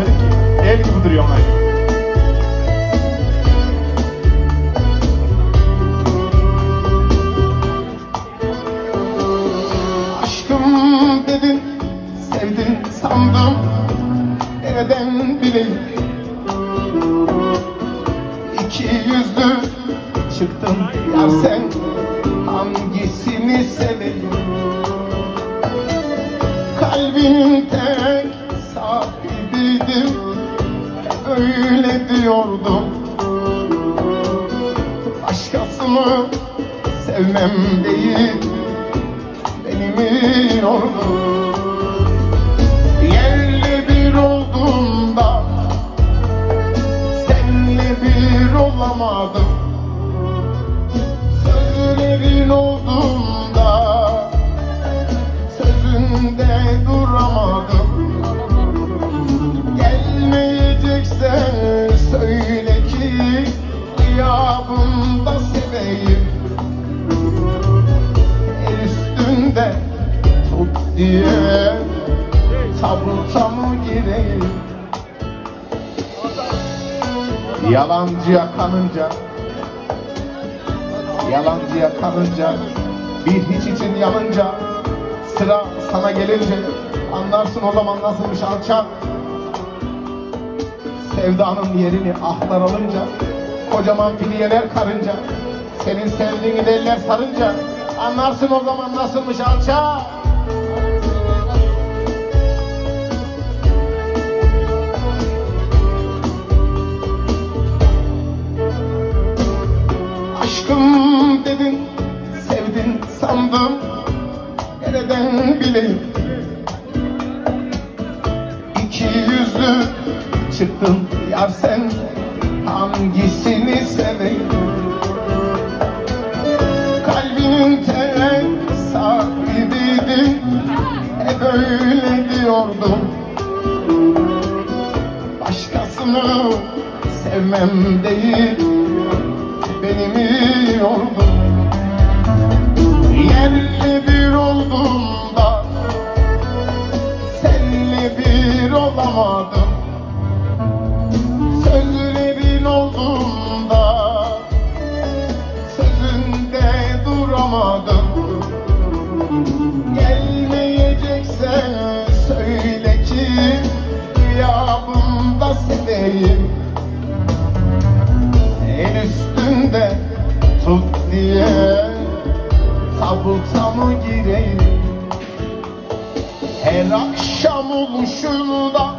yapmadım ki. El gibi duruyor aynı. Aşkım dedin, sevdin sandım. Nereden bileyim? İki yüzlü çıktın ya sen hangisini seveyim? Öyle diyordum Başkasını sevmem değil Beni mi Gıyabında seveyim. El üstünde tut diye Tabuta mı gireyim? Yalancıya kanınca Yalancıya kanınca Bir hiç için yanınca Sıra sana gelince Anlarsın o zaman nasılmış alçak. Sevdanın yerini ahlar alınca Kocaman filyeler karınca. Senin sevdiğini de eller sarınca. Anlarsın o zaman nasılmış alçak Aşkım dedin, sevdin sandım Nereden bileyim? İki yüzlü çıktın yar sen Hangisini seveyim? Kalbinin tek sahibiydin Hep öyle diyordum. Başkasını sevmem değil Beni mi yordu Yerli bir olduğumda Senle bir olamadım diye Tabuta mı gireyim? Her akşam oluşunda